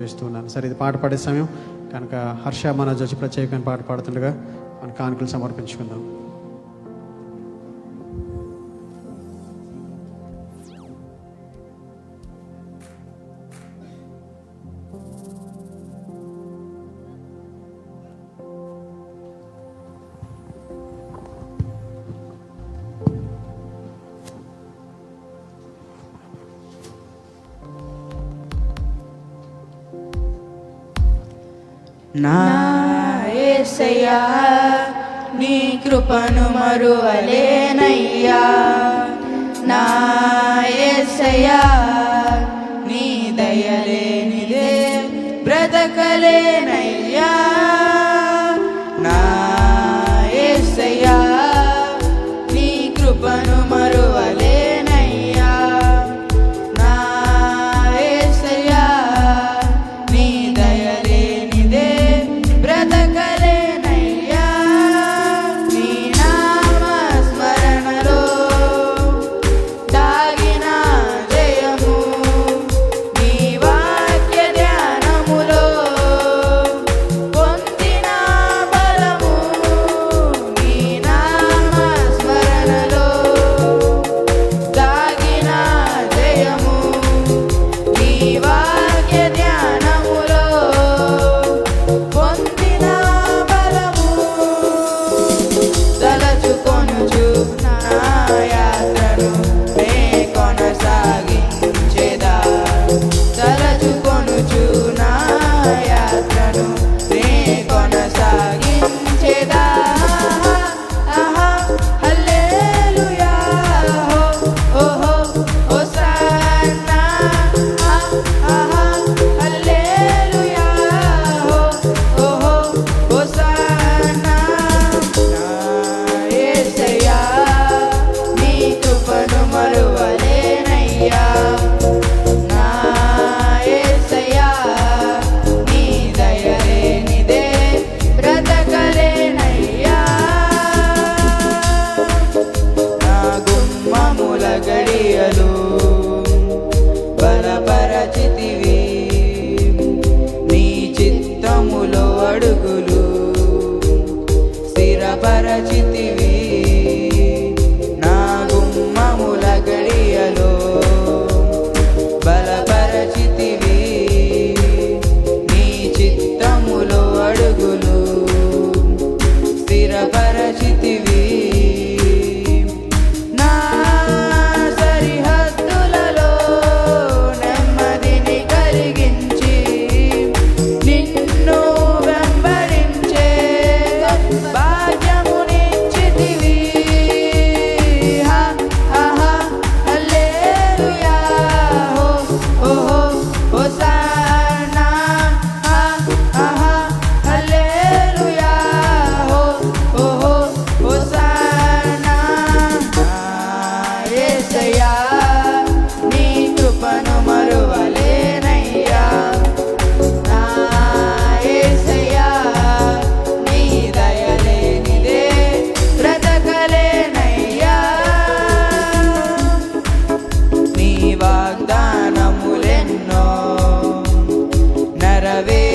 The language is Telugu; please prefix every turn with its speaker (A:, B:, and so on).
A: వేస్తున్నాను సరే ఇది పాట పాడే సమయం. కనుక హర్ష మనోజ్ వచ్చి ప్రత్యేకమైన పాట పాడుతుండగా మన కానుకలు సమర్పించుకుందాం.
B: నా యేసయ్యా నీ కృపను మరువలేనయ్యా. నా యేసయ్యా నీ దయలేనిదే బ్రతకలేనయ్యా. vez.